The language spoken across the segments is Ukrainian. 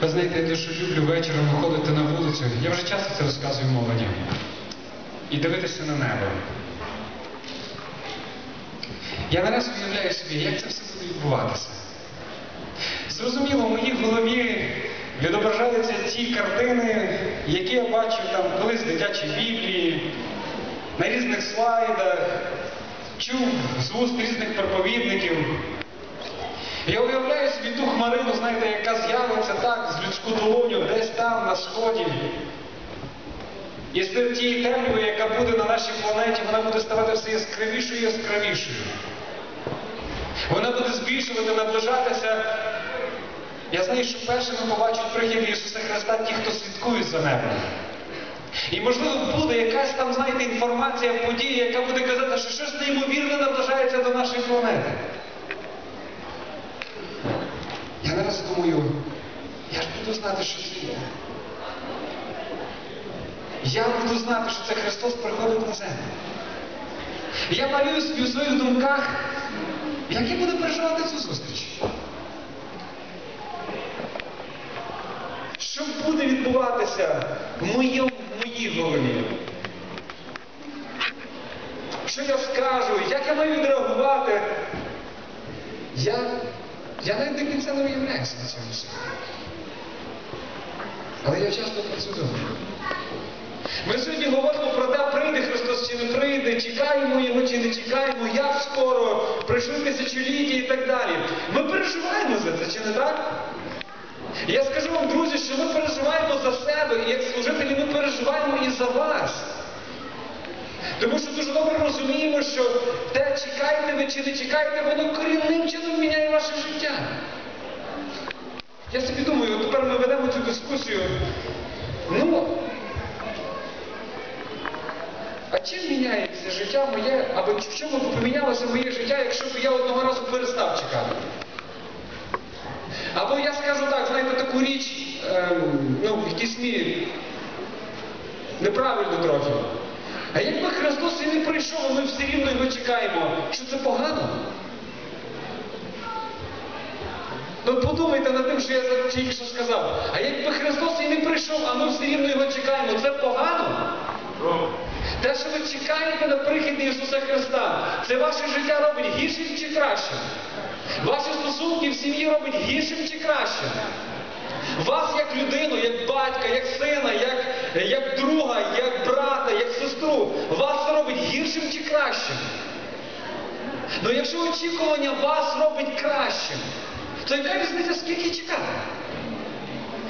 Ви знаєте, я дуже люблю вечором виходити на вулицю. Я вже часто це розказую молоді. І дивитися на небо. Я нараз уявляю собі, як це все буде відбуватися. Зрозуміло, в моїй голові відображаються ті картини, які я бачив там колись в дитячій біблії, на різних слайдах, чув з уст різних проповідників. Я уявляю собі ту хмарину, знаєте, яка з'явиться так, з людську долоню, десь там, на сході. І серед тієї темряви, яка буде на нашій планеті, вона буде ставати все яскравішою і яскравішою. Вона буде збільшувати, наближатися. Я знаю, що першими побачать прихід Ісуса Христа ті, хто слідкують за небом. І можливо буде якась там, знаєте, інформація, подія, яка буде казати, що щось неймовірне наближається до нашої планети. Я нараз думаю, я ж буду знати, що це є. Я буду знати, що це Христос приходить на землю. Я малюю собі у своїх думках, як я буду переживати цю зустріч. Що буде відбуватися в моєму, в моїй голові? Що я скажу, як я маю відреагувати? Я, я навіть до кінця не уявляюся на цьому світі. Але я часто про. Ми сьогодні говоримо про те, прийде Христос чи не прийде, чекаємо Його чи не чекаємо, як скоро, пройшли тисячоліття і так далі. Ми переживаємо за це, чи не так? Я скажу вам, друзі, що ми переживаємо за себе, і як служителі ми переживаємо і за вас. Тому що дуже добре розуміємо, що те, чекаєте ви чи не чекаєте, воно корінним чином міняє ваше життя. Я собі думаю, тепер ми ведемо цю дискусію. Ну, а чим міняється життя моє, або в чому б помінялося моє життя, якщо б я одного разу перестав чекати? Або я скажу так, знаєте, таку річ, ем, ну, в якійсь мірі, неправильно трохи. А якби Христос і не прийшов, ми все рівно його чекаємо, що це погано? Ну подумайте над тим, що я тільки що сказав. А якби Христос і не прийшов, а ми все рівно його чекаємо, це погано? Те, що ви чекаєте на прихід Ісуса Христа, це ваше життя робить гіршим чи кращим? Ваші стосунки в сім'ї робить гіршим чи кращим? Вас як людину, як батька, як сина, як, як друга, як брата, як сестру, вас робить гіршим чи кращим? Ну якщо очікування вас робить кращим, то яка різниця, скільки чекати?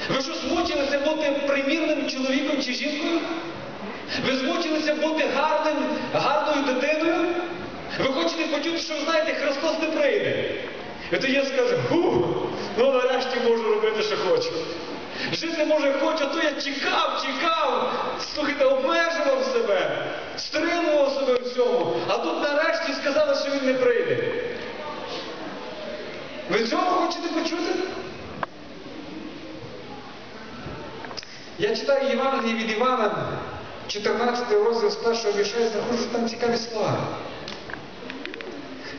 Ви що змучилися бути примірним чоловіком чи жінкою? Ви змучилися бути гарним, гарною дитиною? Ви хочете почути, що знаєте, Христос не прийде. І тоді я скажу, ху, ну нарешті можу робити, що хочу. Жити може хочу, то я чекав, чекав, слухайте, обмежував себе, стримував себе в цьому, а тут нарешті сказали, що він не прийде. Ви цього хочете почути? Я читаю Євангеліє від Івана, 14 розділ з першого вірша, і знаходжу там цікаві слова.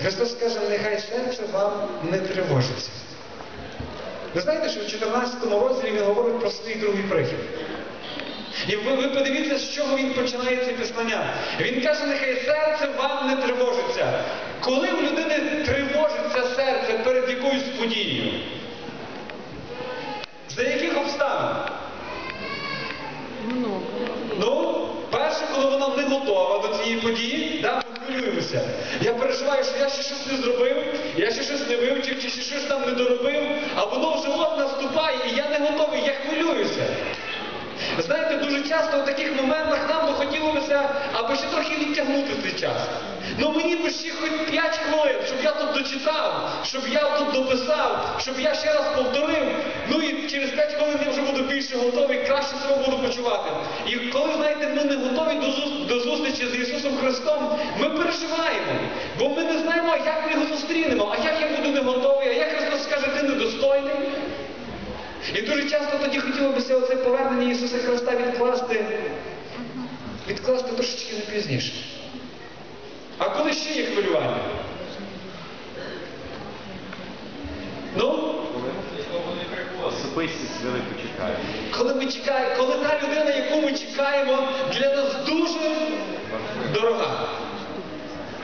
Христос каже, нехай серце вам не тривожиться. Ви знаєте, що в 14 розділі він говорить про свій другий прихід. І ви, ви подивіться, з чого він починає це післання. Він каже, нехай серце вам не тривожиться. Коли в людини тривожиться серце перед якоюсь подією? За яких обставин? Ну, перше, коли вона не готова до цієї події, да, хвилюємося. Я переживаю, що я ще щось не зробив, я ще щось не вивчив, чи ще щось там не доробив, а воно вже от наступає, і я не готовий, я хвилююся. Знаєте, дуже часто в таких моментах нам би хотілося аби ще трохи відтягнути цей час. Ну мені би ще хоч 5 хвилин, щоб я тут дочитав, щоб я тут дописав, щоб я ще раз повторив. Ну і через 5 хвилин я вже буду більше готовий, краще себе буду почувати. І коли, знаєте, ми не готові до, зу- до зустрічі з Ісусом Христом, ми переживаємо, бо ми не знаємо, як ми його зустрінемо, а як я буду не готовий, а як Христос скаже, ти недостойний. І дуже часто тоді хотілося оце повернення Ісуса Христа відкласти, відкласти трошечки на пізніше. А коли ще є хвилювання? Ну? Приходить. велику чекаю. Коли ми чекаємо, коли та людина, яку ми чекаємо, для нас дуже дорога.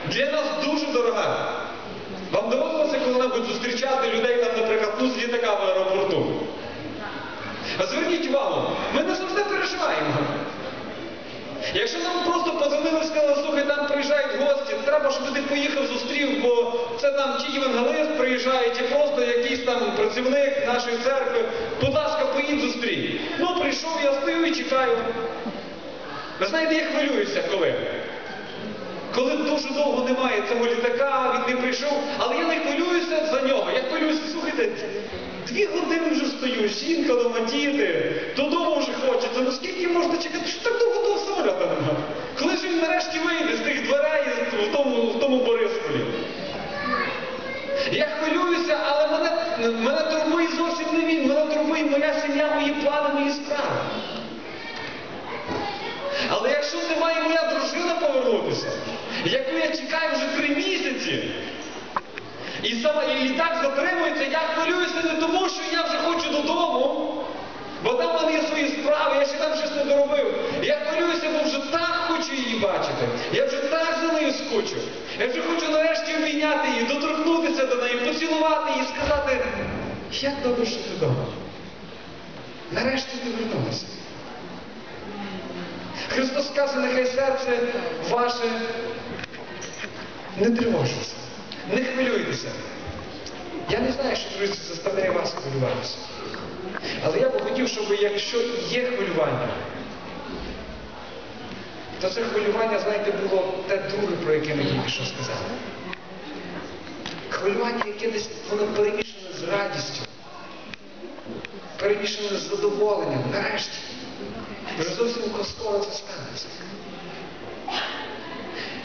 Для нас дуже дорога. Вам доводилося коли-небудь зустрічати людей, там, наприклад, ну, з літака в аеропорту? А Зверніть увагу, ми не завжди переживаємо. Якщо нам просто подзвонили, сказали, слухай, там приїжджають гості, треба, щоб ти поїхав, зустрів, бо це там чи євангелист приїжджає, чи просто якийсь там працівник нашої церкви. Будь ласка, поїдь зустрій. Ну, прийшов, я стою і чекаю. Ви знаєте, я хвилююся коли? Коли дуже довго немає цього літака, він не прийшов, але я не хвилююся за нього. Я хвилююся, слухайте, дві години вже стою, жінка дома додому вже хочеться. Ну скільки можна чекати? Що так довго самоліта? Коли ж він нарешті вийде з тих дверей в тому, в тому Борисполі? Я хвилююся, але мене, мене турбує зовсім не він, мене турбує моя сім'я, мої плани, мої справи. Але якщо не має моя дружина повернутися, яку я чекаю вже три місяці, і саме і літак затримується, я хвилююся не тому, що я вже хочу додому, бо там в мене є свої справи, я ще там щось не доробив. Я хвилююся, бо вже так хочу її бачити. Я вже так за нею скучу. Я вже хочу нарешті обійняти її, доторкнутися до неї, поцілувати її, сказати, як добре, що ти вдома. Нарешті ти вернулася. Христос каже, нехай серце ваше не тривожиться, не хвилюйтеся. Я не знаю, що друзі заставляє вас хвилюватися. Але я би хотів, щоб якщо є хвилювання, то це хвилювання, знаєте, було те друге, про яке ми тільки що сказали. Хвилювання, яке десь воно перемішане з радістю, перемішане з задоволенням, нарешті. Вже зовсім скоро це станеться.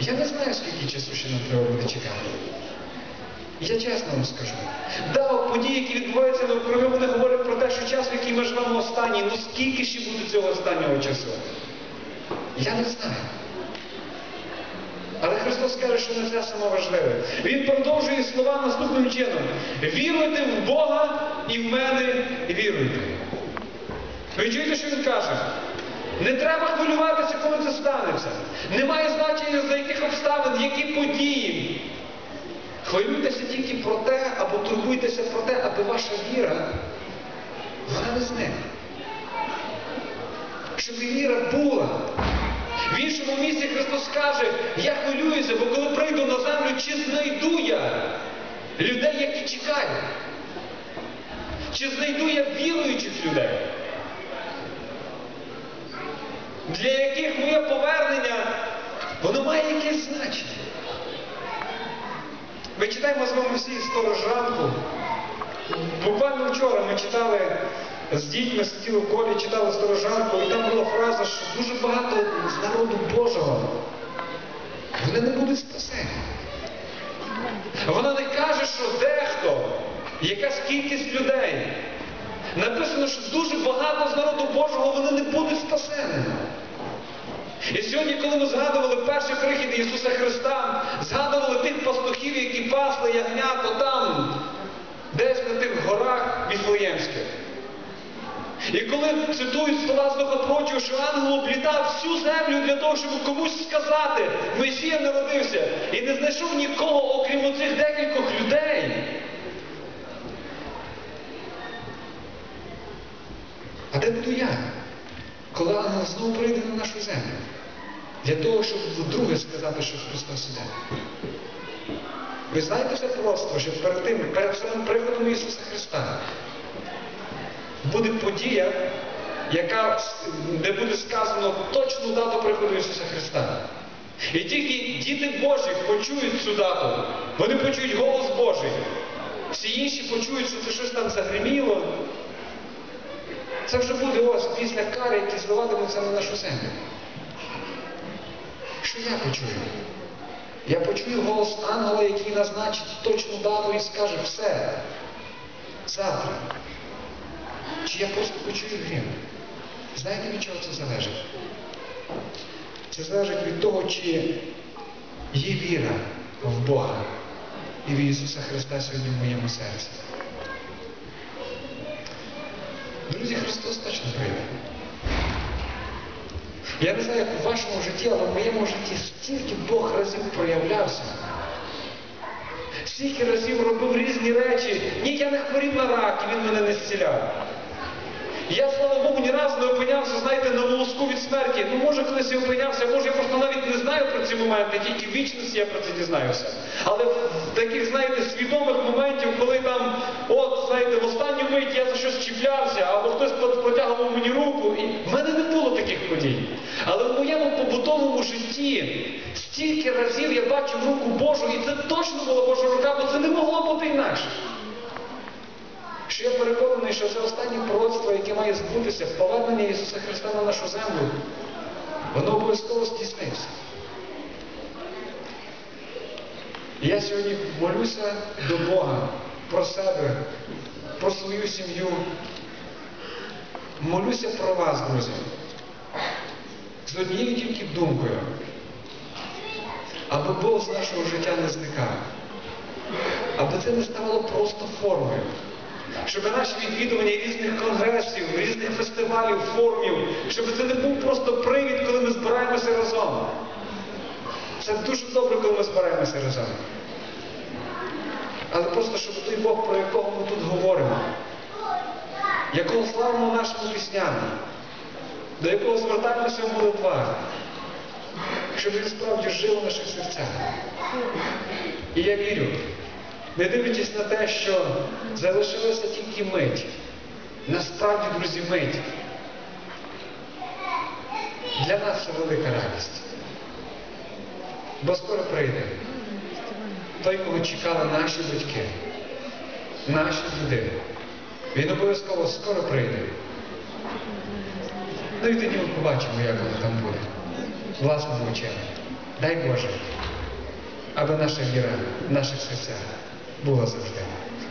Я не знаю, скільки часу ще нам треба буде чекати. Я чесно вам скажу. Да, події, які відбуваються навкруги, вони говорять про те, що час, в який ми живемо останній, ну скільки ще буде цього останнього часу? Я не знаю. Але Христос каже, що не це саме важливе. Він продовжує слова наступним чином. Віруйте в Бога і в мене віруйте. Ви чуєте, що він каже? Не треба хвилюватися, коли це станеться. Немає значення, за яких обставин, які події. Хвилюйтеся тільки про те, або турбуйтеся про те, аби ваша віра, вона не зникла. Щоб віра була. В іншому місці Христос каже, я хвилююся, бо коли прийду на землю, чи знайду я людей, які чекають? Чи знайду я віруючих людей? для яких моє повернення, воно має якесь значення. Ми читаємо з вами всі сторожанку. Буквально вчора ми читали з дітьми, сиділи в колі, читали сторожанку, і там була фраза, що дуже багато з народу Божого. Вони не будуть спасені. Вона не каже, що дехто, якась кількість людей. Написано, що дуже багато з народу Божого вони не будуть спасені. І сьогодні, коли ми згадували перший прихід Ісуса Христа, згадували тих пастухів, які пасли ягнято там, десь на тих горах Віфлеємських. І коли цитують слова з Духопрочого, що ангел облітав всю землю для того, щоб комусь сказати, Месія народився, і не знайшов нікого, окрім оцих декількох людей. А де буду я, коли ангел знову прийде на нашу землю? Для того, щоб вдруге сказати, що Христос іде. Ви знаєте все просто, що перед тим, перед самим приходом Ісуса Христа буде подія, яка, де буде сказано точну дату приходу Ісуса Христа. І тільки діти Божі почують цю дату, вони почують голос Божий. Всі інші почують, що це щось там загриміло. Це вже буде ось після кари, які зливатимуться на нашу землю. Що я почую? Я почую голос ангела, який назначить точну дату і скаже все. Завтра. Чи я просто почую грім? Знаєте, від чого це залежить? Це залежить від того, чи є віра в Бога і в Ісуса Христа сьогодні в моєму серці. Друзі, Христос точно прийде. Я не знаю, як у вашому житті, але в моєму житті стільки Бог разів проявлявся. Стільки разів робив різні речі. Ні, я не хворів на рак, і він мене не зціляв. Я, слава Богу, ні разу не опинявся, знаєте, на волоску від смерті. Ну, може, колись і опинявся, може, я просто навіть не знаю про ці моменти, тільки в вічності я про це дізнаюся. Але в таких, знаєте, свідомих моментів, коли там, от, знаєте, в останню мить я за щось чіплявся, або хтось протягував мені руку. І в мене не було таких подій. Але в моєму побутовому житті стільки разів я бачив руку Божу, і це точно була Божа рука, бо це не могло бути інакше. Що це останнє пророцтво, яке має збутися, повернення Ісуса Христа на нашу землю, воно обов'язково здійсниться. І я сьогодні молюся до Бога про себе, про свою сім'ю. Молюся про вас, друзі. З однією тільки думкою, аби Бог з нашого життя не зникав, аби це не ставало просто формою. Щоб наші відвідування різних конгресів, різних фестивалів, форумів, щоб це не був просто привід, коли ми збираємося разом. Це дуже добре, коли ми збираємося разом. Але просто, щоб той Бог, про якого ми тут говоримо, якого славимо нашими піснями, до якого звертаємося в молитвах, щоб він справді жив у наших серцях. І я вірю, не дивлячись на те, що залишилася тільки мить. Насправді, друзі, мить. Для нас це велика радість. Бо скоро прийде той, кого чекали наші батьки, наші діди. Він обов'язково скоро прийде. Ну і тоді ми побачимо, як воно там буде. Власними очима. Дай Боже, аби наша віра в наших серцях була завжди.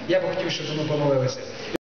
Я б хотів, щоб ми помолилися.